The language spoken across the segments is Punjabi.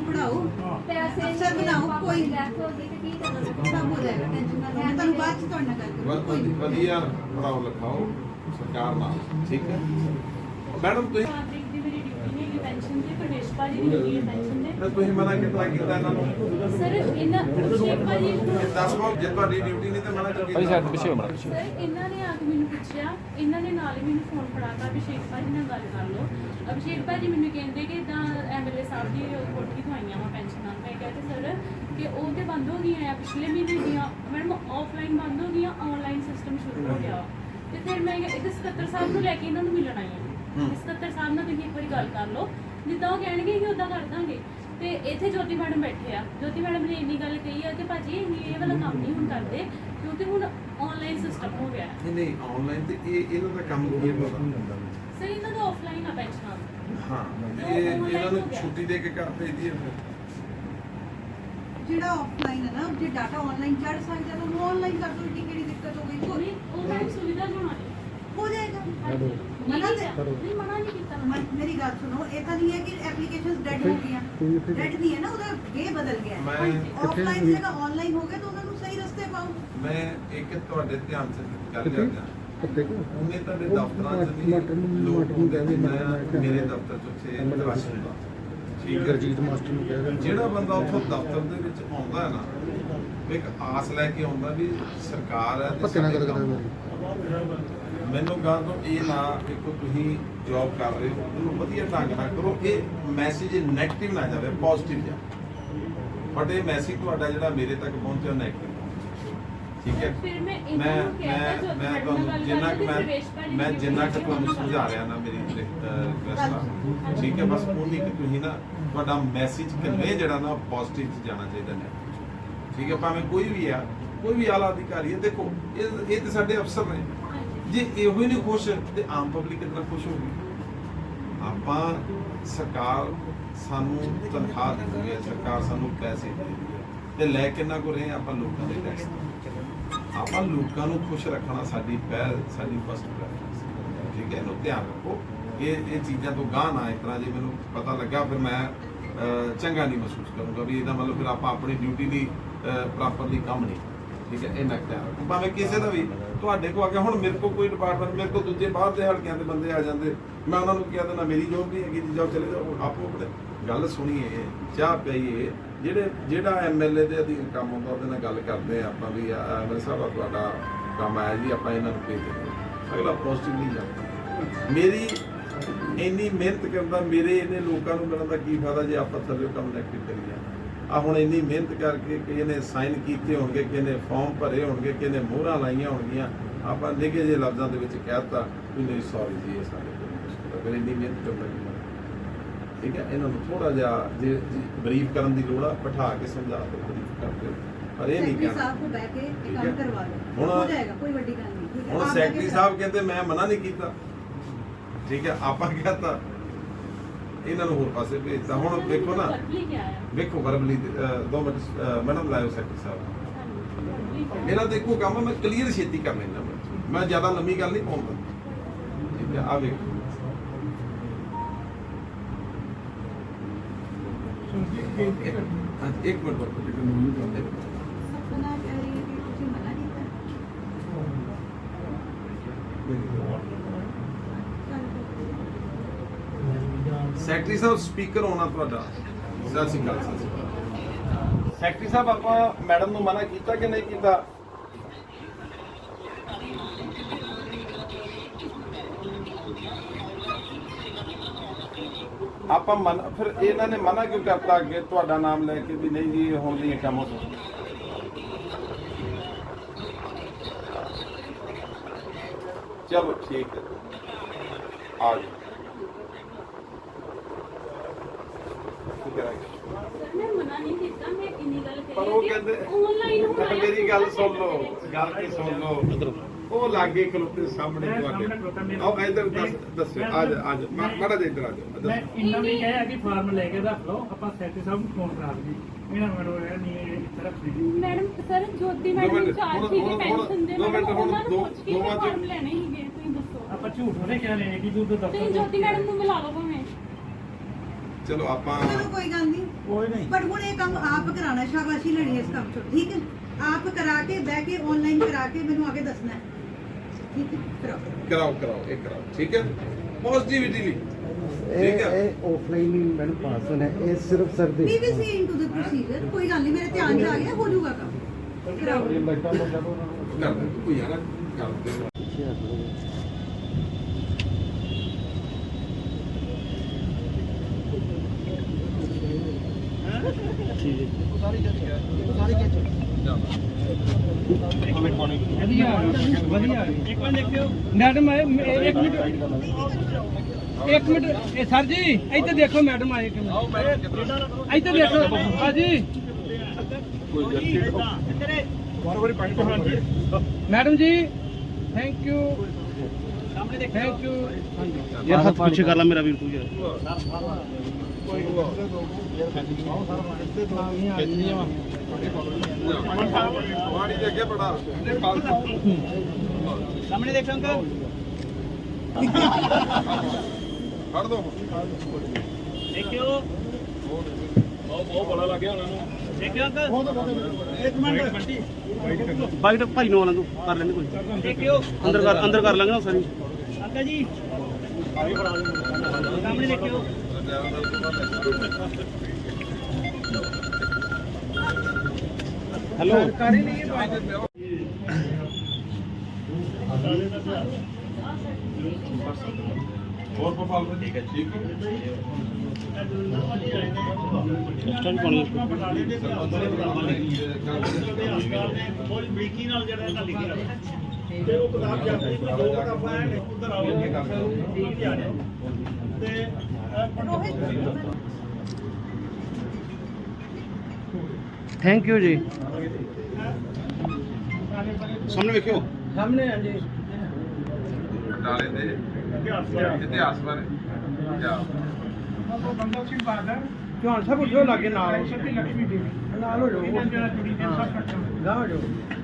ਪੜਾਓ ਪੈਸੇ ਅਫਸਰ ਬਣਾਓ, ਕੋਈ- ਡੈਥ ਹੋ ਗਈ ਤੇ ਕੀ ਕਰਨਾ ਸਭ ਹੋ ਜਾਏਗਾ ਟੈਨਸ਼ਨ ਨਾ ਲਓ। ਮੈਂ ਤੁਹਾਨੂੰ ਬਾਅਦ ਚ ਤੁਹਾਡੇ ਨਾਲ ਗੱਲ ਵਧ- ਕਰਾਂਗੀ ਵਧ- ਵਧੀਆ ਪੜਾਓ ਲਿਖਾਓ ਸਰਕਾਰ ਨਾਲ ਠੀਕ ਹੈ? ਮੈਡਮ ਤੁਸੀਂ ਤਰੀਕ ਦੀ ਮੇਰੀ ਡਿਊਟੀ ਨਹੀਂ ਹੈਗੀ ਪੈਨਸ਼ਨ ਦੀ ਪ੍ਰਵੇਸ਼ ਭਾਜੀ ਦੀ ਹੈਗੀ ਹੈ ਪੈਨਸ਼ਨ ਦੇ। ਤਾਂ ਤੁਸੀਂ ਮਨਾ ਕਿੱਦਾਂ ਕੀਤਾ ਇਹਨਾਂ ਨੂੰ? ਸਰ ਇਹਨਾਂ ਅਭਿਸ਼ੇਕ ਭਾਜੀ ਇਹ ਦੱਸ ਪਾਓ ਜੇ ਤੁਹਾਡੀ ਡਿਊਟੀ ਨਹੀਂ ਤਾਂ ਮਨਾ ਕਿਉਂ ਕੀਤਾ? ਭਾਈ ਸਾਈਡ ਪਿੱਛੇ ਹੋ ਮਾੜਾ ਸਰ ਇਹਨਾਂ ਨੇ ਆ ਕੇ ਮੈਨੂੰ ਪੁੱਛਿਆ ਇਹਨਾਂ ਨੇ ਨਾਲ ਹੀ ਮੈਨੂੰ ਫੋਨ ਫੜਾਤਾ ਅਭਿਸ਼ੇਕ ਭਾਜੀ ਨਾਲ ਗੱਲ ਕਰ ਲਓ। ਅਭਿਸ਼ੇਕ ਭਾਜੀ ਮੈਨੂੰ ਕਹਿੰਦੇ ਕਿ ਇਦਾਂ ਐਮਐਲਏ ਸਾਹਿਬ ਦੀ ਕੋਠੀ ਤੋਂ ਆਈਆਂ ਵਾ ਪੈਨਸ਼ਨਾਂ ਮੈਂ ਕਿਹਾ ਤੇ ਸਰ ਕਿ ਉਹ ਤੇ ਬੰਦ ਹੋ ਗਈਆਂ ਆ ਪਿਛਲੇ ਮਹੀਨੇ ਦੀਆਂ। ਮੈਡਮ ਆਫਲਾਈਨ ਬੰਦ ਹੋ ਗਈਆਂ ਆਨਲਾਈਨ ਸਿਸਟਮ ਸ਼ੁਰੂ ਹੋ ਗਿਆ। ਤੇ ਫਿਰ ਮੈਂ ਇਹ ਸਕੱਤਰ ਸਾਹਿਬ ਨੂੰ ਲੈ ਕੇ ਇਹਨਾਂ ਨੂੰ ਮਿਲਣ ਆਈ ਹਾਂ। ਸਕੱਤਰ ਸਾਹਿਬ ਨਾਲ ਤੁਸੀਂ ਇੱਕ ਵਾਰੀ ਗੱਲ ਕਰ ਲਓ। ਜਿੱਦਾਂ ਉਹ ਕਹਿਣਗੇ ਕਿ ਉਦਾਂ ਕਰ ਦਾਂਗੇ। ਤੇ ਇੱਥੇ ਜੋਤੀ ਮੈਡਮ ਬੈਠੇ ਆ। ਜੋਤੀ ਮੈਡਮ ਨੇ ਇੰਨੀ ਗੱਲ ਕਹੀ ਆ ਕਿ ਭਾਜੀ ਇਹ ਵਾਲਾ ਕੰਮ ਨਹੀਂ ਹੁਣ ਕਰਦੇ ਕਿਉਂਕਿ ਹੁਣ ਆਨਲਾਈਨ ਸਿਸਟਮ ਹੋ ਗਿਆ। ਨਹੀਂ ਨਹੀਂ ਆਨਲਾਈਨ ਤੇ ਇਹ ਇਹਨਾਂ ਦਾ ਕੰਮ ਕੀ ਹੈ ਪਤਾ? ਸਰ ਇਹਨਾਂ ਦਾ ਆਫਲਾਈਨ ਆ ਪੈਨਸ਼ਨਾਂ ਹਾਂ ਤੇ ਇਹ ਇਹਨਾਂ ਨੂੰ ਛੁੱਟੀ ਦੇ ਕੇ ਘਰ ਭੇਜਦੀ ਹੈ ਫਿਰ। ਜਿਹੜਾ ਆਫਲਾਈਨ ਹੈ ਨਾ ਜੇ ਡਾਟਾ ਆਨਲਾਈਨ ਚੜ ਸਕਦਾ ਤਾਂ ਉਹਨੂੰ ਆਨਲਾਈਨ ਕਰ ਦਿਓ ਏਡੀ ਕਿਹੜੀ ਦਿੱਕਤ ਹੋ ਗਈ। ਕੋਈ ਉਹ ਮੈਮ ਸੁਵਿਧਾ ਜੁਣਾ ਦੇ ਹੋ ਜਾਏਗਾ। ਮਨਾ ਨਹੀਂ ਮਨਾ ਨਹੀਂ ਕੀਤਾ। ਮ- ਮੇਰੀ ਗੱਲ ਸੁਣੋ ਇਹ ਤਾਂ ਨਹੀਂ ਹੈ ਕਿ ਐਪਲੀਕੇਸ਼ਨਸ ਡੈਡ ਹੋ ਗਈਆਂ। ਡੈਡ ਨਹੀਂ ਹੈ ਨਾ ਉਹਦਾ ਵੇ ਬਦਲ ਗਿਆ। ਮੈਂ ਆਫਲਾਈਨ ਜਗ੍ਹਾ ਆਨਲਾਈਨ ਹੋ ਗਿਆ ਤਾਂ ਉਹਨਾਂ ਨੂੰ ਸਹੀ ਰਸਤੇ ਪਾਓ। ਮੈਂ ਇੱਕ ਤੁਹਾਡੇ ਧਿਆਨ ਚ ਗੱਲ ਕਰਦਾ। ਉਹਨੇ ਤੁਹਾਡੇ ਦਫ਼ਤਰਾਂ ਚ ਵੀ ਲੋਕ ਹੁੰਦੇ ਨੇ। ਮੈਂ ਮੇਰੇ ਦਫ਼ਤਰ ਚ ਉੱਥੇ ਰਸ਼ ਹੁੰਦਾ। ਠੀਕ ਹੈ। ਗਰਜੀਤ ਮਾਸਟਰ ਨੂੰ ਕਹਿ ਜਿਹੜਾ ਬੰਦਾ ਉੱਥੋਂ ਦਫ਼ਤਰ ਦੇ ਵਿੱਚ ਆਉਂਦਾ ਹੈ ਨਾ ਉਹ ਇੱਕ ਆਸ ਲੈ ਕੇ ਆਉਂਦਾ ਵੀ ਸਰਕਾਰ ਹੈ ਤੇ ਪੱਕੇ ਨਾਲ ਗੱਲ ਸਾਡੇ ਕਰਦਾ ਕੰਮ ਮੇਰੀ ਮੈਨੂੰ ਗੱਲ ਤੋਂ ਇਹ ਨਾ ਦੇਖੋ ਤੁਸੀਂ ਜੌਬ ਕਰ ਰਹੇ ਹੋ ਉਹਨੂੰ ਵਧੀਆ ਢੰਗ ਨਾਲ ਕਰੋ। ਇਹ ਮੈਸੇਜ ਨੈਗੇਟਿਵ ਨਾ ਜਾਵੇ ਪੋਜ਼ਿਟਿਵ ਜਾ। ਬਟ ਇਹ ਮੈਸੇਜ ਤੁਹਾਡਾ ਜਿਹੜਾ ਮੇਰੇ ਤੱਕ ਪਹੁੰਚਿਆ ਨੈਗੇਟਿਵ ਠੀਕ ਹੈ? ਫਿਰ ਮੈਂ ਮੈਂ ਮੈਂ ਕਿ ਤੁਹਾਨੂੰ ਜਿੰਨਾ ਕੁ ਮੈਂ ਮੈਂ ਜਿੰਨਾ ਕੁ ਤੁਹਾਨੂੰ ਉਹਨਾਂ ਸਮਝਾ ਰਿਹਾ ਨਾ ਮੇਰੀ ਰਿਕਵੈਸਟ ਠੀਕ ਹੈ ਬਸ ਉਨੀ ਕਿ ਤੁਸੀਂ ਨਾ ਤੁਹਾਡਾ ਮੈਸੇਜ ਕਨਵੇ ਜਿਹੜਾ ਨਾ ਪੋਜ਼ਿਟਿਵ ਚ ਜਾਣਾ ਚਾਹੀਦਾ ਨੇ। ਠੀਕ ਹੈ ਭਾਵੇਂ ਕੋਈ ਵੀ ਆ ਕੋਈ ਵੀ ਆਲਾ ਅਧਿਕਾਰੀ ਹੈ ਦੇਖੋ ਇਹ ਇਹ ਤੇ ਸਾਡੇ ਅਫਸਰ ਨੇ। ਜੇ ਇਹੋ ਹੀ ਨਹੀਂ ਖੁਸ਼ ਤੇ ਆਮ ਪਬਲਿਕ ਕਿੰਨਾ ਖੁਸ਼ ਹੋਊਗੀ? ਆਪਾਂ ਸਰਕਾਰ ਸਾਨੂੰ ਤਨਖਾਹ ਦਿੰਦੀ ਹੈ ਸਰਕਾਰ ਸਾਨੂੰ ਪੈਸੇ ਦਿੰਦੀ ਹੈ ਤੇ ਲੈ ਕਿੰਨਾ ਕੋ ਰਹੇ ਆਪਾਂ ਲੋਕਾਂ ਦੇ ਟੈਕਸ ਆਪਾਂ ਲੋਕਾਂ ਨੂੰ ਖੁਸ਼ ਰੱਖਣਾ ਸਾਡੀ ਪਹਿਲ, ਸਾਡੀ ਫਸਟ ਪ੍ਰਾਇੋਰਟੀ ਠੀਕ ਹੈ, ਇਹਨੂੰ ਧਿਆਨ ਰੱਖੋ। ਇਹ ਇਹ ਚੀਜ਼ਾਂ ਤੋਂ ਗਾਹ ਨਾ, ਇਸ ਤਰ੍ਹਾਂ ਜੇ ਮੈਨੂੰ ਪਤਾ ਲੱਗਾ, ਫਿਰ ਮੈਂ ਚੰਗਾ ਨਹੀਂ ਮਹਿਸੂਸ ਕਰੂੰਗਾ ਵੀ ਇਹਦਾ ਮਤਲਬ ਫਿਰ ਆਪਾਂ ਆਪਣੀ ਡਿਊਟੀ ਦੀ ਪ੍ਰੋਪਰਲੀ ਕੰਮ ਨਹੀਂ ਠੀਕ ਹੈ ਇਹ ਇਹਨਾਂ ਧਿਆਨ ਰੱਖੋ। ਭਾਵੇਂ ਕਿਸੇ ਦਾ ਵੀ, ਤੁਹਾਡੇ ਕੋ ਆ ਗਿਆ ਹੁਣ ਮੇਰੇ ਕੋ ਕੋਈ ਡਿਪਾਰਟਮੈਂਟ ਮੇਰੇ ਕੋ ਦੂਜੇ ਬਾਹਰ ਦੇ ਹਲਕਿਆਂ ਦੇ ਬੰਦੇ ਆ ਜਾਂਦੇ, ਮੈਂ ਉਹਨਾਂ ਨੂੰ ਕਿਹਾ ਤਾਂ ਮੇਰੀ ਜੋਬ ਨਹੀਂ ਹੈਗੀ ਜੀ, ਜਾਓ ਚਲੇ ਜਾਓ, ਆਪੋ ਆਪਣੇ ਗੱਲ ਸੁਣੀਏ, ਚਾਹ ਪਈਏ ਜਿਹੜੇ ਜਿਹੜਾ ਐਮਐਲਏ ਦੇ ਅਧੀਨ ਕੰਮ ਹੁੰਦਾ, ਉਹਦੇ ਨਾਲ ਗੱਲ ਕਰਦੇ ਆ ਆਪਾਂ ਵੀ ਐਮਐਲਏ ਸਾਹਿਬ ਆ ਤੁਹਾਡਾ ਕੰਮ ਆਇਆ ਜੀ, ਆਪਾਂ ਇਹਨਾਂ ਨੂੰ ਭੇਜ ਦਿੰਦੇ ਅਗਲਾ ਪੋਜ਼ਿਟਿਵ ਨਹੀਂ ਜਾਂਦਾ। ਮੇਰੀ ਇੰਨੀ ਮਿਹਨਤ ਕਰਦਾ, ਮੇਰੇ ਇਹਨੇ ਲੋਕਾਂ ਨੂੰ ਮਿਲਣ ਦਾ ਕੀ ਫਾਇਦਾ ਜੇ ਆਪਾਂ ਥੱਲੇ ਕੰਮ ਨੈਗੇਟਿਵ ਕਰੀਏ ਆ ਹੁਣ ਇੰਨੀ ਮਿਹਨਤ ਕਰਕੇ ਕਿਸੇ ਨੇ ਸਾਈਨ ਕੀਤੇ ਹੋਣਗੇ ਕਿਸੇ ਨੇ ਫਾਰਮ ਭਰੇ ਹੋਣਗੇ ਕਿਸੇ ਨੇ ਮੋਹਰਾਂ ਲਾਈਆਂ ਹੋਣਗੀਆਂ, ਆਪਾਂ ਨਿੱਘੇ ਜਿਹੇ ਲਫ਼ਜ਼ਾਂ ਦੇ ਵਿੱਚ ਕਹਿਤਾ ਵੀ ਨਹੀਂ ਸੌਰੀ ਜੀ, ਇਹ ਸਾਡੇ ਕੋਲ ਨਹੀਂ। ਹੈ ਫਿਰ ਇੰਨੀ ਮਿਹਨਤ ਕਰਦਾ ਦੀ ਠੀਕ ਹੈ? ਇਹਨਾਂ ਨੂੰ ਥੋੜਾ ਜਿਹਾ ਜੇ ਬਰੀਫ ਕਰਨ ਦੀ ਲੋੜ ਆ ਬਿਠਾ ਕੇ ਸਮਝਾ ਬਰੀਫ ਕਰ ਦਿਓ। ਪਰ ਇਹ ਨਹੀਂ ਕਹਿਣਾ। ਸਾਹਿਬ ਨੂੰ ਬਹਿ ਕੇ ਇਹ ਕੰਮ। ਕਰਵਾ ਲਓ ਹੋ ਜਾਏਗਾ ਕੋਈ ਵੱਡੀ ਗੱਲ ਨਹੀਂ ਠੀਕ ਹੈ? ਹੁਣ ਸੈਕਟਰੀ ਸਾਹਿਬ ਕਹਿੰਦੇ ਮੈਂ ਮਨਾ ਨਹੀਂ ਕੀਤਾ। ਠੀਕ ਹੈ? ਆਪਾਂ ਕਹਤਾ ਇਹਨਾਂ ਨੂੰ ਹੋਰ ਪਾਸੇ ਭੇਜਤਾ। ਹੁਣ ਵੇਖੋ ਨਾ। ਵੇਖੋ ਵਰਬਲੀ ਦੋ ਮਿੰਟ ਮੈਡਮ ਲਾਇਓ ਸੈਕਟਰੀ ਸਾਹਿਬ। ਮੇਰਾ ਇੱਕੋ ਕੰਮ ਹੈ ਮੈਂ ਕਲੀਅਰ ਛੇਤੀ ਕਰ ਮੈਂ ਮੈਂ ਜ਼ਿਆਦਾ ਲੰਮੀ ਗੱਲ ਨਹੀਂ ਪਾਉਂਦਾ। ਠੀਕ ਹੈ? ਆ ਵੇਖੋ। ਹਾਂ, ਇੱਕ ਮਿੰਟ ਰੁਕੋ ਇੱਕ ਮਿੰਟ ਸਪਨਾ ਕਹਿ ਰਹੀ ਤੁਸੀਂ ਮਨਾ ਕੀਤਾ ਸੈਕਟਰੀ ਸਾਹਿਬ ਸਪੀਕਰ ਹੋਣਾ ਤੁਹਾਡਾ। ਸਤਿ ਸ਼੍ਰੀ ਅਕਾਲ ਸਤਿ ਸ਼੍ਰੀ ਅਕਾਲ। ਸੈਕਟਰੀ ਸਾਹਿਬ ਆਪਾਂ ਮੈਡਮ ਨੂੰ ਮਨਾ ਕੀਤਾ ਕਿ ਨਹੀਂ ਕੀਤਾ? ਆਪਾਂ ਮਨ ਫਿਰ ਇਹਨਾਂ ਨੇ ਮਨਾ ਕਿਉਂ ਕਰਤਾ ਅੱਗੇ? ਤੁਹਾਡਾ ਨਾਮ ਲੈ ਕੇ ਵੀ ਨਹੀਂ ਜੀ ਇਹ ਹੁਣ ਨਹੀਂ ਇਹ ਕੰਮ ਹੋ ਸਕਦਾ ਚਲੋ ਠੀਕ ਹੈ। ਆ ਜਾਓ। ਠੀਕ ਹੈ ਸਰ ਮੈਂ ਮਨਾ ਨਹੀਂ ਕੀਤਾ ਮੈਂ ਇੰਨੀ ਗੱਲ ਕਹੀ ਪਰ ਉਹ ਕਹਿੰਦੇ ਆਨਲਾਈਨ ਹੋ ਗਿਆ ਮੇਰੀ ਗੱਲ ਸੁਣ ਲਓ ਗੱਲ ਤੇ ਸੁਣ ਲਓ। ਉਹ ਲਾਗੇ ਖਲੋਤੇ ਸਾਹਮਣੇ ਮੈਂ ਤੁਹਾਡੇ ਆਓ ਇੱਧਰ ਦੱਸ ਦੱਸਿਓ ਆ ਜਾ ਆ ਜਾ ਮਾੜਾ ਜਿਹਾ ਇੱਧਰ ਆ ਜਾ ਮੈਂ ਦੱਸੋ ਇੰਨਾ ਵੀ ਕਿਹਾ ਕਿ ਫਾਰਮ ਲੈ ਕੇ ਰੱਖ ਲਓ ਆਪਾਂ ਸੈਕਟਰੀ ਸਾਹਿਬ ਨੂੰ ਫੋਨ ਕਰਾ ਦਈਏ। ਇਹਨਾਂ ਮੈਨੂੰ ਇਹ ਨਹੀਂ ਇਹ ਰੱਖ ਲਈ। ਮੈਡਮ ਸਰ ਜੋਤੀ ਦੋ ਮੈਡਮ ਚਾਰ ਸੀ ਪੈਨਸ਼ਨ ਦੇ ਦੋ ਹੁਣ ਉਹਨਾਂ ਨੂੰ ਦੋ- ਪੁੱਛ ਕੇ ਫਾਰਮ ਲੈਣੇ ਹੀਗੇ ਤੁਸੀਂ ਦੱਸੋ। ਆਪਾਂ ਝੂਠ ਉਹਨੇ ਕਿਹਾ ਨੇ ਕਿ ਤੂੰ ਤਾਂ ਤੇ ਦਫ਼ਤਰ ਜੋਤੀ ਮੈਡਮ ਨੂੰ ਮਿਲਾ ਲਓ ਭਾਵੇਂ। ਚਲੋ ਆਪਾਂ ਕੋਈ ਗੱਲ ਨਹੀਂ। ਕੋਈ ਨਹੀਂ। ਪਰ ਹੁਣ ਇਹ ਕੰਮ ਆਪ ਕਰਾਣਾ ਸ਼ਾਬਾਸ਼ੀ ਲੈਣੀ ਇਸ ਕੰਮ ਚੋਂ ਠੀਕ ਹੈ? ਆਪ ਕਰਾ ਕੇ ਬਹਿ ਕੇ ਆਨਲਾਈਨ ਕਰਾ ਕੇ ਮੈਨੂੰ ਆਗੇ ਦੱਸਣਾ ਹੈ। ਕਰਾਓ। ਕਰਾਓ ਇਹ ਕਰਾਓ ਠੀਕ ਹੈ? ਪੋਜ਼ਿਟਿਵਿਟੀ ਲਈ। ਇਹ ਠੀਕ ਹੈ? ਇਹ ਆਫਲਾਈਨ ਹੀ ਮੈਨੂੰ ਪਾਸਨ ਹੈ ਇਹ ਸਿਰਫ ਸਰ ਦੇ ਵੀ ਵੀ ਸੀ ਇਨਟੂ ਦ ਪ੍ਰੋਸੀਜਰ ਕੋਈ ਗੱਲ ਨਹੀਂ ਮੇਰੇ ਧਿਆਨ 'ਚ ਆ ਗਿਆ ਹੋ ਜਾਊਗਾ ਕੰਮ। ਕਰਾਓ। ਕਰ ਦੇ ਕੋਈ ਯਾਰ ਕਰ ਦੇ। ਵਧੀਆ ਵਧੀਆ। ਇੱਕ ਮਿੰਟ ਦੇਖਿਓ ਮੈਡਮ ਆਏ ਮ- ਇੱਕ ਮਿੰਟ। ਇੱਕ ਮਿੰਟ ਇਹ ਸਰ ਜੀ ਇੱਥੇ ਦੇਖੋ ਮੈਡਮ ਆਏ ਇੱਕ ਮਿੰਟ ਇੱਥੇ ਦੇਖੋ ਹਾਂਜੀ ਮੈਡਮ ਜੀ ਥੈਂਕ ਯੂ ਥੈਂਕ ਯੂ ਯਾਰ ਹੱਥ ਪਿੱਛੇ ਕਰ ਲੈ ਮੇਰਾ ਵੀਰ ਤੂੰ ਯਾਰ। ਪਾਣੀ ਦੇ ਅੱਗੇ ਬੜਾ ਸਾਹਮਣੇ ਦੇਖੋ ਅੰਕਲ। ਫੜ ਦੋ। ਦੇਖਿਓ। ਦੇਖਿਓ ਅੰਕਲ। ਇੱਕ ਮਿੰਟ। ਬਾਈਟ ਭਾਈ ਨੂੰ ਆਲਾਂ ਤੂੰ ਕਰ ਲੈਂਦੇ ਕੋਈ। ਦੇਖਿਓ। ਅੰਦਰ ਕਰ ਅੰਦਰ ਕਰ ਲਾਂਗੇ ਨਾ ਸਾਰੀ। ਅੰਕਲ ਜੀ। ਸਾਹਮਣੇ ਦੇਖਿਓ। ਹੈਲੋ ਹੋਰ ਪਪਾਲ ਠੀਕ ਹੈ ਠੀਕ ਹੈ ਐਕਸਟਰਾ ਵੀ ਪਾਣੀ ਬਹੁਤ ਬਰੀਕੀ ਨਾਲ ਜਿਹੜਾ ਇਹਨਾਂ ਲਿਖਿਆ ਤੇ ਉਹ ਕਿਤਾਬ ਜਾਂਦੀ ਕੋਈ ਦੋ ਕਿਤਾਬਾਂ ਐ ਉਧਰ ਆਓ ਠੀਕ ਨਹੀਂ ਆ ਰਿਹਾ ਤੇ ਥੈਂਕ ਯੂ ਜੀ ਸਾਹਮਣੇ ਵੇਖਿਓ ਸਾਹਮਣੇ ਆ ਜੀ ਡਾਲੇ ਦੇ ਇਤਿਹਾਸ ਬਾਰੇ ਕਿਆ ਬੰਦਾ ਸਿੰਘ ਬਾਦਰ ਚੌਹਾਨ ਸਾਹਿਬ ਉੱਠੋ ਲਾਗੇ ਨਾਲ ਸਤੀ ਲక్ష్ਮੀ ਦੇਵੀ ਨਾਲ ਹੋ ਜਾਓ ਇਹਨਾਂ ਜਿਹੜਾ ਜੁੜੀ ਦੇ ਸਭ ਕੱਟੋ ਲਾ ਹੋ ਜਾਓ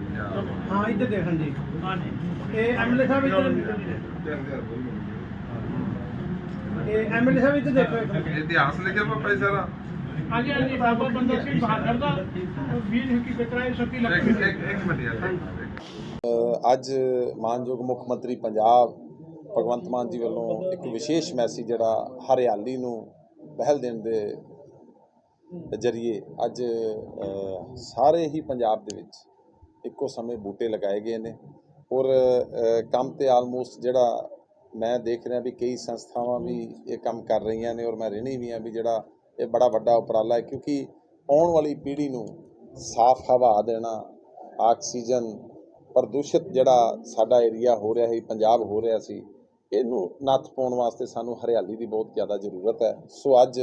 ਕਿਆ ਹਾਂ ਇੱਧਰ ਦੇਖਣ ਜੀ ਹਾਂ ਜੀ ਇਹ ਐਮਐਲਏ ਸਾਹਿਬ ਇੱਧਰ ਇਹ ਐਮਐਲਏ ਸਾਹਿਬ ਇੱਧਰ ਦੇਖੋ ਇੱਕ ਮਿੰਟ। ਇਤਿਹਾਸ ਲਿਖਿਆ ਪਾਪਾ ਜੀ ਸਾਰਾ। ਹਾਂਜੀ ਹਾਂਜੀ ਬਾਬਾ ਬੰਦਾ ਸਿੰਘ ਬਹਾਦਰ ਦਾ ਵੀਰ ਹਕੀਕਤ ਰਾਏ ਸਤੀ ਇੱਕ ਲక్ష్ਮੀ ਇੱਕ ਇੱਕ ਮਿੰਟ ਯਾਰ। ਅੱਜ ਮਾਨਯੋਗ ਮੁੱਖ ਮੰਤਰੀ ਪੰਜਾਬ ਭਗਵੰਤ ਮਾਨ ਜੀ ਵੱਲੋਂ ਇੱਕ ਵਿਸ਼ੇਸ਼ ਮੈਸੇਜ ਜਿਹੜਾ ਹਰਿਆਲੀ ਨੂੰ ਪਹਿਲ ਦੇਣ ਦੇ ਜਰੀਏ ਅੱਜ ਅ, ਸਾਰੇ ਹੀ ਪੰਜਾਬ ਦੇ ਵਿੱਚ ਇੱਕੋ ਸਮੇਂ ਬੂਟੇ ਲਗਾਏ ਗਏ ਨੇ। ਔਰ ਅ, ਕੰਮ ਤੇ ਆਲਮੋਸਟ ਜਿਹੜਾ ਮੈਂ ਦੇਖ ਰਿਹਾ ਵੀ ਕਈ ਸੰਸਥਾਵਾਂ ਵੀ ਇਹ ਕੰਮ ਕਰ ਰਹੀਆਂ ਨੇ ਔਰ ਮੈਂ ਰਹਿਣੀ ਵੀ ਆ ਵੀ ਜਿਹੜਾ ਇਹ ਬੜਾ ਵੱਡਾ ਉਪਰਾਲਾ ਹੈ ਕਿਉਂਕਿ ਆਉਣ ਵਾਲੀ ਪੀੜ੍ਹੀ ਨੂੰ ਸਾਫ਼ ਹਵਾ ਦੇਣਾ, ਆਕਸੀਜਨ, ਪ੍ਰਦੂਸ਼ਿਤ ਜਿਹੜਾ ਸਾਡਾ ਏਰੀਆ ਹੋ ਰਿਹਾ ਸੀ, ਪੰਜਾਬ ਹੋ ਰਿਹਾ ਸੀ, ਇਹਨੂੰ ਨੱਥ ਪਾਉਣ ਵਾਸਤੇ ਸਾਨੂੰ ਹਰਿਆਲੀ ਦੀ ਬਹੁਤ ਜ਼ਿਆਦਾ ਜ਼ਰੂਰਤ ਹੈ। ਸੋ ਅੱਜ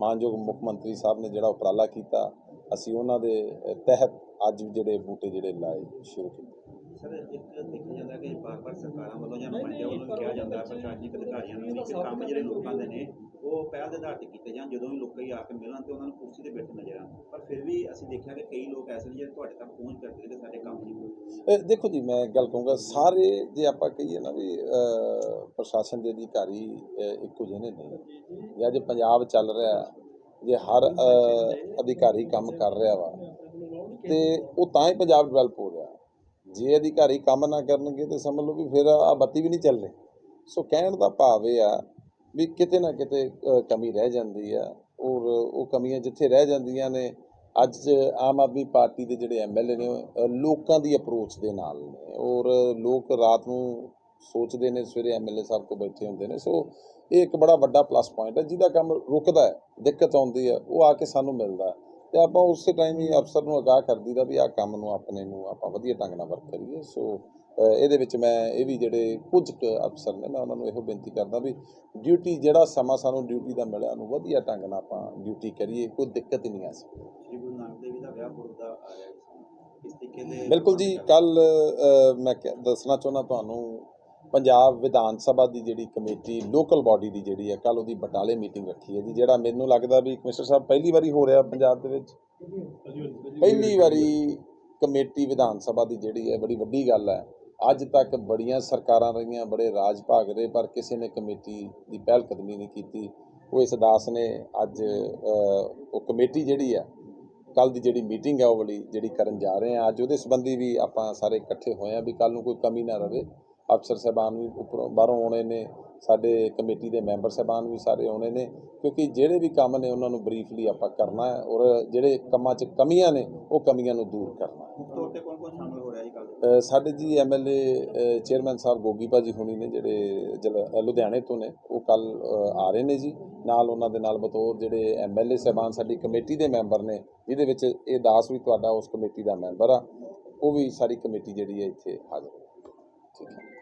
ਮਾਨਯੋਗ ਮੁੱਖ ਮੰਤਰੀ ਸਾਹਿਬ ਨੇ ਜਿਹੜਾ ਉਪਰਾਲਾ ਕੀਤਾ, ਅਸੀਂ ਉਹਨਾਂ ਦੇ ਤਹਿਤ ਅੱਜ ਜਿਹੜੇ ਬੂਟੇ ਜਿਹੜੇ ਲਾਏ ਸ਼ੁਰੂ ਕੀਤੇ। ਸਰ ਇੱਕ ਦੇਖਿਆ ਜਾਂਦਾ ਕਿ ਬਾਰ-ਬਾਰ ਸਰਕਾਰਾਂ ਵੱਲੋਂ ਜਾਂ ਨੁਮਾਇੰਦਿਆਂ ਵੱਲੋਂ ਵੀ ਕਿਹਾ ਜਾਂਦਾ ਹੈ ਪ੍ਰਸ਼ਾਸਨਿਕ ਅਧਿਕਾਰੀਆਂ ਨੂੰ ਵੀ ਕਿ ਕੰਮ ਜਿਹੜੇ ਲੋਕਾਂ ਦੇ ਨੇ ਉਹ ਪਹਿਲ ਦੇ ਆਧਾਰ ਤੇ ਕੀਤੇ ਜਾਣ ਜਦੋਂ ਵੀ ਲੋਕੀ ਆ ਕੇ ਮਿਲਣ ਤੇ ਉਹਨਾਂ ਨੂੰ ਕੁਰਸੀ ਤੇ ਬੈਠੇ ਨਜ਼ਰ ਆਉਣ। ਪਰ ਫਿਰ ਵੀ ਅਸੀਂ ਦੇਖਿਆ ਕਿ ਕਈ ਲੋਕ ਐਸੇ ਨੇ ਜਿਹੜੇ ਤੁਹਾਡੇ ਤੱਕ ਪਹੁੰਚ ਕਰਦੇ ਤੇ ਸਾਡੇ ਕੰਮ ਨਹੀਂ ਦੇਖੋ ਜੀ ਮੈਂ ਗੱਲ ਕਹੂੰਗਾ ਸਾਰੇ ਜੇ ਆਪਾਂ ਕਹੀਏ ਨਾ ਵੀ ਪ੍ਰਸ਼ਾਸਨ ਦੇ ਅਧਿਕਾਰੀ ਇੱਕੋ ਜਿਹੇ ਨਹੀਂ। ਜਾਂ ਜੇ ਪੰਜਾਬ ਚੱਲ ਰਿਹਾ ਜੇ ਹਰ ਅਧਿਕਾਰੀ ਕੰਮ ਕਰ ਰਿਹਾ ਵਾ ਤੇ ਉਹ ਤਾਂ ਹੀ ਪੰਜਾਬ ਡਿਵੈਲਪ ਹੋ ਜੇ ਅਧਿਕਾਰੀ ਕੰਮ ਨਾ ਕਰਨਗੇ ਤੇ ਸਮਝ ਲਓ ਵੀ ਫਿਰ ਆ ਬੱਤੀ ਵੀ ਨਹੀਂ ਚੱਲ ਰਹੀ। ਸੋ ਕਹਿਣ ਦਾ ਭਾਵ ਇਹ ਆ ਵੀ ਕਿਤੇ ਨਾ ਕਿਤੇ ਕਮੀ ਰਹਿ ਜਾਂਦੀ ਆ ਔਰ ਉਹ ਕਮੀਆਂ ਜਿੱਥੇ ਰਹਿ ਜਾਂਦੀਆਂ ਨੇ, ਅੱਜ ਆਮ ਆਦਮੀ ਪਾਰਟੀ ਦੇ ਜਿਹੜੇ ਐਮਐਲਏ ਨੇ ਲੋਕਾਂ ਦੀ ਅਪਰੋਚ ਦੇ ਨਾਲ ਨੇ ਔਰ ਲੋਕ ਰਾਤ ਨੂੰ ਸੋਚਦੇ ਨੇ ਸਵੇਰੇ ਐਮਐਲਏ ਸਾਹਿਬ ਕੋਲ ਬੈਠੇ ਹੁੰਦੇ ਨੇ। ਸੋ ਇਹ ਇੱਕ ਬੜਾ ਵੱਡਾ ਪਲੱਸ ਪੁਆਇੰਟ ਹੈ ਜਿਹਦਾ ਕੰਮ ਰੁਕਦਾ ਹੈ, ਦਿੱਕਤ ਆਉਂਦੀ ਹੈ ਉਹ ਆ ਕੇ ਸਾਨੂੰ ਮਿਲਦਾ ਹੈ। ਤੇ ਆਪਾਂ ਉਸੇ ਟਾਈਮ ਹੀ ਅਫਸਰ ਨੂੰ ਅਗਾਹ ਕਰ ਦਈਦਾ ਵੀ ਆਹ ਕੰਮ ਨੂੰ ਆਪਣੇ ਨੂੰ ਆਪਾਂ ਵਧੀਆ ਢੰਗ ਨਾਲ ਵਰਕ ਕਰੀਏ। ਸੋ ਇਹਦੇ ਵਿੱਚ ਮੈਂ ਇਹ ਵੀ ਜਿਹੜੇ ਕੁਝ ਕੁ ਅਫਸਰ ਨੇ ਮੈਂ ਉਹਨਾਂ ਨੂੰ ਇਹੋ ਬੇਨਤੀ ਕਰਦਾ ਵੀ ਡਿਊਟੀ ਜਿਹੜਾ ਸਮਾਂ ਸਾਨੂੰ ਡਿਊਟੀ ਦਾ ਮਿਲਿਆ ਉਹਨੂੰ ਵਧੀਆ ਢੰਗ ਨਾਲ ਆਪਾਂ ਡਿਊਟੀ ਕਰੀਏ ਕੋਈ ਦਿੱਕਤ ਹੀ ਨਹੀਂ ਆ ਸਕਦੀ। ਸ੍ਰੀ ਗੁਰੂ ਨਾਨਕ ਦੇਵ ਜੀ ਦਾ ਵਿਆਹ ਪੁਰਬ ਦਾ ਆ ਰਿਹਾ ਇਸ ਤਰੀਕੇ ਦੇ ਬਿਲਕੁਲ ਜੀ ਕੱਲ ਮੈਂ ਦੱਸਣਾ ਚਾਹੁੰਦਾ ਤੁਹਾਨੂੰ ਪੰਜਾਬ ਵਿਧਾਨ ਸਭਾ ਦੀ ਜਿਹੜੀ ਕਮੇਟੀ ਲੋਕਲ ਬਾਡੀ ਦੀ ਜਿਹੜੀ ਹੈ ਕੱਲ ਉਹਦੀ ਬਟਾਲੇ ਮੀਟਿੰਗ ਰੱਖੀ ਹੈ ਜੀ, ਜਿਹੜਾ ਮੈਨੂੰ ਲੱਗਦਾ ਵੀ ਕਮਿਸ਼ਨਰ ਸਾਹਿਬ ਪਹਿਲੀ ਵਾਰੀ ਹੋ ਰਿਹਾ ਪੰਜਾਬ ਦੇ ਵਿੱਚ। ਪਹਿਲੀ ਵਾਰੀ ਕਮੇਟੀ ਵਿਧਾਨ ਸਭਾ ਦੀ ਜਿਹੜੀ ਹੈ, ਬੜੀ ਵੱਡੀ ਗੱਲ ਹੈ। ਅੱਜ ਤੱਕ ਬੜੀਆਂ ਸਰਕਾਰਾਂ ਰਹੀਆਂ, ਬੜੇ ਰਾਜ ਭਾਗ ਰਹੇ, ਪਰ ਕਿਸੇ ਨੇ ਕਮੇਟੀ ਦੀ ਪਹਿਲ ਕਦਮੀ ਨਹੀਂ ਕੀਤੀ। ਉਹ ਇਸ ਦਾਸ ਨੇ ਅੱਜ ਉਹ ਕਮੇਟੀ ਜਿਹੜੀ ਆ ਕੱਲ ਦੀ ਜਿਹੜੀ ਮੀਟਿੰਗ ਹੈ, ਉਹ ਵਾਲੀ ਜਿਹੜੀ ਕਰਨ ਜਾ ਰਹੇ ਆ ਅੱਜ ਉਹਦੇ ਸੰਬੰਧੀ ਵੀ ਆਪਾਂ ਸਾਰੇ ਇਕੱਠੇ ਹੋਏ ਆ ਵੀ ਕੱਲ ਨੂੰ ਕੋਈ ਕਮੀ ਨਾ ਰਵੇ। ਅਫਸਰ ਸਾਹਿਬਾਨ ਵੀ ਉੱਪਰੋਂ ਬਾਹਰੋਂ ਆਉਣੇ ਨੇ ਸਾਡੇ ਕਮੇਟੀ ਦੇ ਮੈਂਬਰ ਸਾਹਿਬਾਨ ਵੀ ਸਾਰੇ ਆਉਣੇ ਨੇ ਕਿਉਂਕਿ ਜਿਹੜੇ ਵੀ ਕੰਮ ਨੇ ਉਹਨਾਂ ਨੂੰ ਬਰੀਫਲੀ ਆਪਾਂ ਕਰਨਾ ਹੈ ਔਰ ਜਿਹੜੇ ਕੰਮਾਂ 'ਚ ਕਮੀਆਂ ਨੇ ਉਹ ਕਮੀਆਂ ਨੂੰ ਦੂਰ ਕਰਨਾ ਹੈ। ਮੁੱਖ ਤੌਰ ਤੇ ਕੌਣ ਕੌਣ ਸ਼ਾਮਲ ਹੋ ਰਿਹਾ ਜੀ ਕੱਲ ਸਾਡੇ ਜੀ ਐਮਐਲਏ ਚੇਅਰਮੈਨ ਸਾਹਿਬ ਗੋਗੀ ਭਾਜੀ ਹੁਣੀ ਨੇ ਜਿਹੜੇ ਲੁਧਿਆਣੇ ਤੋਂ ਨੇ ਉਹ ਕੱਲ ਆ ਰਹੇ ਨੇ ਜੀ। ਨਾਲ ਉਹਨਾਂ ਦੇ ਨਾਲ ਬਤੌਰ ਜਿਹੜੇ ਐਮਐਲਏ ਸਾਹਿਬਾਨ ਸਾਡੀ ਕਮੇਟੀ ਦੇ ਮੈਂਬਰ ਨੇ ਜਿਹਦੇ ਵਿੱਚ ਇਹ ਦਾਸ ਵੀ ਤੁਹਾਡਾ ਉਸ ਕਮੇਟੀ ਦਾ ਮੈਂਬਰ ਆ ਉਹ ਵੀ ਸਾਰੀ ਕਮੇਟੀ ਜਿਹੜੀ ਹੈ ਇੱਥੇ ਹਾਜ਼ਰ ਠੀਕ ਹੈ।